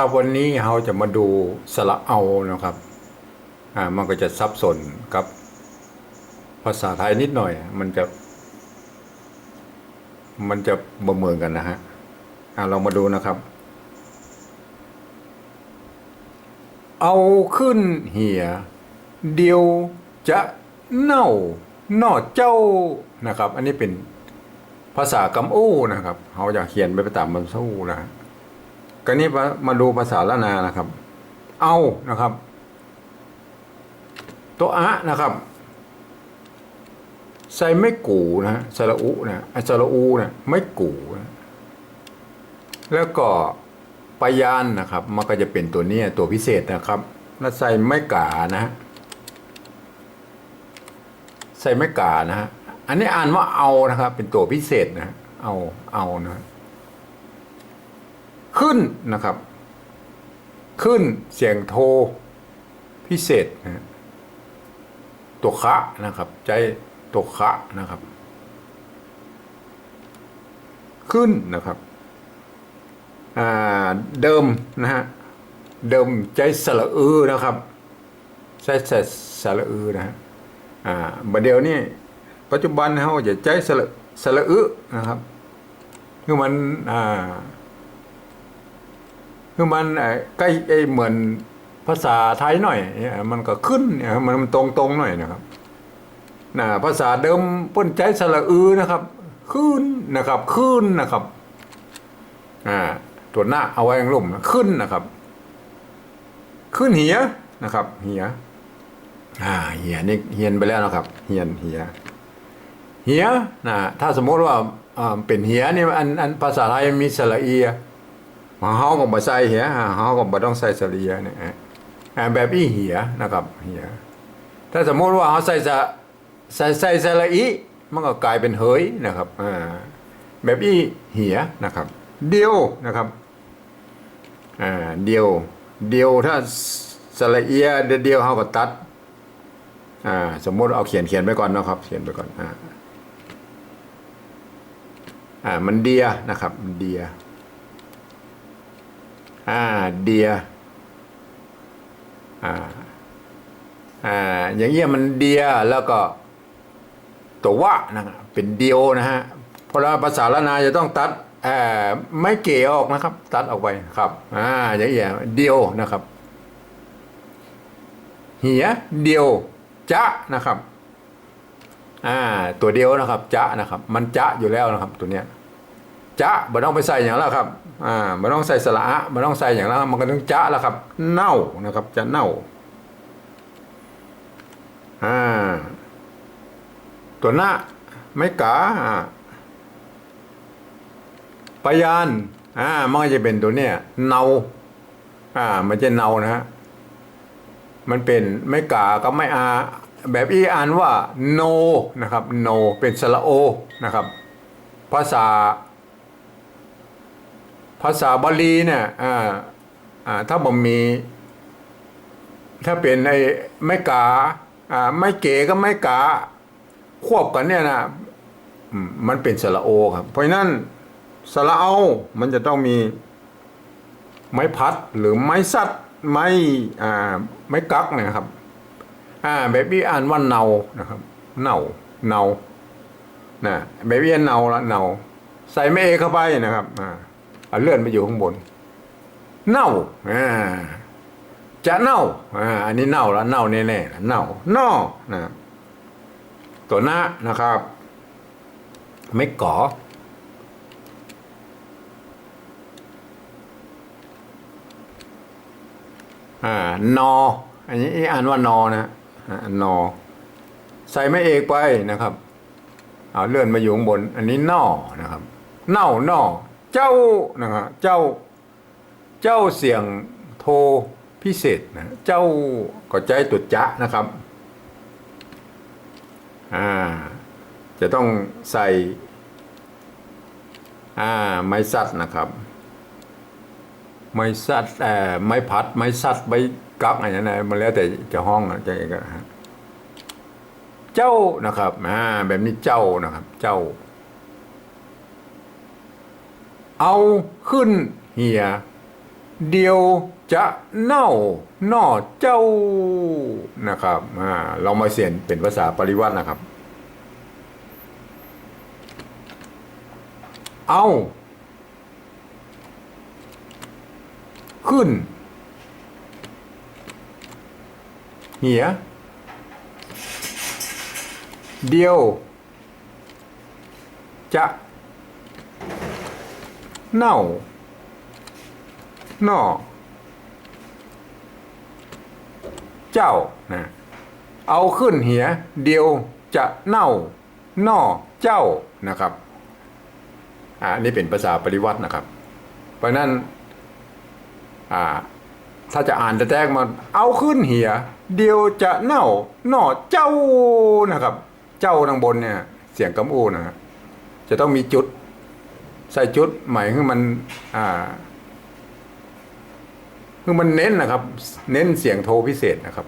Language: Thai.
ครับวันนี้เราจะมาดูสระเอานะครับ อ่ามันก็จะซับซ้อนกับ ภาษาไทยนิดหน่อย มันจะ มันจะบ่เมือนกันนะฮะ อ่าเรามาดูนะครับ เอาขึ้นเหียเดียวจะเน่าหน่อเจ้านะครับ อันนี้เป็นภาษากำอู้นะครับเขาอยากเขียนไปตามมันสู้นะฮะ ก็นี้มาดูภาษาละนานะครับ เอานะครับ ตัวอะนะครับใส่ไม่กูนะฮะสระอุนะอสระอูเนี่ยไม่กูนะแล้วก็ปยานนะครับ มันก็จะเป็นตัวเนี้ยตัวพิเศษนะครับแล้วใส่ไม่กานะฮะใส่ไม่กานะฮะอันนี้อ่านว่าเอานะครับ เป็นตัวพิเศษนะเอาเอานะ ขึ้นนะครับ ขึ้นเสียงโทพิเศษนะฮะตัวคะนะครับ ใจตัวคะนะครับ ขึ้นนะครับเดิมนะฮะเดิมใจสระอือนะครับใช้ใช้สระอือนะฮะอ่าบัดเดียวนี่ปัจจุบันเขาจะใจสระสระอือนะครับคือมันอ่า คือมันใกล้เหมือนภาษาไทยหน่อยมันก็ขึ้นมันมันตรงตรงๆหน่อยนะครับนะภาษาเดิมเป้นใจสระอือนะครับ ขึ้นนะครับขึ้นนะครับอ่าตัวหน้าเอาไว้ยังลุ่มขึ้นนะครับ ขึ้นเหียนะครับ เหียอ่าเหียนี่เฮียนไปแล้วนะครับเฮียนเหียเหียนะถ้าสมมติว่าอ่าเป็นเหียนี่อันอันภาษาไทยมีสระเอีย เฮาก็บ่ใส่เหียอ่าเฮาก็บ่ต้องใส่สระเอียเนี่ยอ่าอ่าแบบอีเหียนะครับเหียถ้าสมมติว่าเฮาใส่สะใส่ใส่สระอีมันก็กลายเป็นเฮยนะครับอ่าแบบอีเหียนะครับ เดียวนะครับอ่าเดียว เดียวถ้าสระเอียเดียวเขาก็ตัดอ่าสมมติเอาเขียนเขียนไปก่อนนะครับ เขียนไปก่อนอ่าอ่ามันเดียนะครับมันเดีย อ่าเดียอ่าอ่าอย่างเงี้ยมันเดียแล้วก็ตัววะนะครับเป็นเดียวนะฮะเพราะว่าภาษาละนาจะต้องตัดไม่เก๋ออกนะครับ ตัดออกไปครับอ่าอย่างเงี้ยเดียวนะครับเหียเดียวจะนะครับอ่าตัวเดียวนะครับจะนะครับ มันจะอยู่แล้วนะครับตัวเนี้ย จะไม่ต้องไปใส่อย่างแล้วครับอ่าไม่ต้องใส่สระอะไม่ต้องใส่อย่างแล้วมันก็ต้องจะแล้วครับ เน่านะครับ จะเน่าอ่าตัวหน้าไม่กาอ่าปยานอ่ามันก็จะเป็นตัวเนี้ยเนาอ่า มันจะเนานะฮะมันเป็นไม่กาก็ไม่อาแบบอีอ่านว่าโนนะครับโนเป็นสระโอนะครับ ภาษา ภาษาบาลีเนี่ยอ่าอ่าถ้าบ่มี ถ้าเป็นไอ้ไม่กาอ่าไม่เก๋ก็ไม่กาควบกันเนี่ยนะอืมมันเป็นสระโอครับ เพราะนั้นสระเอา มันจะต้องมีไม้พัดหรือไม้สัดไม้อ่าไม้กักนะครับอ่าแบบนี้อ่านว่าเนานะครับเนาเนานะแบบนี้เนาละเนาใส่ไม่เอเข้าไปนะครับอ่า เอาเลื่อนไปอยู่ข้างบน เน่าอ่าจะเน่าอ่าอันนี้เน่าแล้วเน่าแน่ๆเน่าเน่านะตัวหน้านะครับไม่ก่ออ่านอ อันนี้อ่านว่านอนะนอ ใส่ไม่เอกไปนะครับ เอาเลื่อนมาอยู่ข้างบน อันนี้นอนะครับ เน่านอ เจ้านะครับเจ้าเจ้าเสียงโทพิเศษนะเจ้าก็ใจตุดจะนะครับอ่าจะต้องใส่อ่าไม้สัตนะครับ ไม้สัตเอ่อไม้พัดไม้สัตไม้กักอะไรนั่นนะมันแล้วแต่จะห้องอะจะเองนะเจ้านะครับอ่าแบบนี้เจ้านะครับ เจ้า เอาขึ้นเหียเดียวจะเน่าหน่อเจ้านะครับเรามาเสียนเป็นภาษาปริวัตินะครับ เอา ขึ้น เหียเดียว จะ เน่านอเจ้านะเอาขึ้นเหียเดียวจะเน่าน่อเจ้านะครับอ่านี่เป็นภาษาปริวัตินะครับ เพราะนั้นอ่าถ้าจะอ่านแต่แรกมาเอาขึ้นเหียเดียวจะเน่าน่อเจ้านะครับ เจ้าทางบนเนี่ย เสียงกำอูนะฮะจะต้องมีจุด ใส่จุดใหม่คือมันอ่าคือมันเน้นนะครับ เน้นเสียงโทรพิเศษนะครับ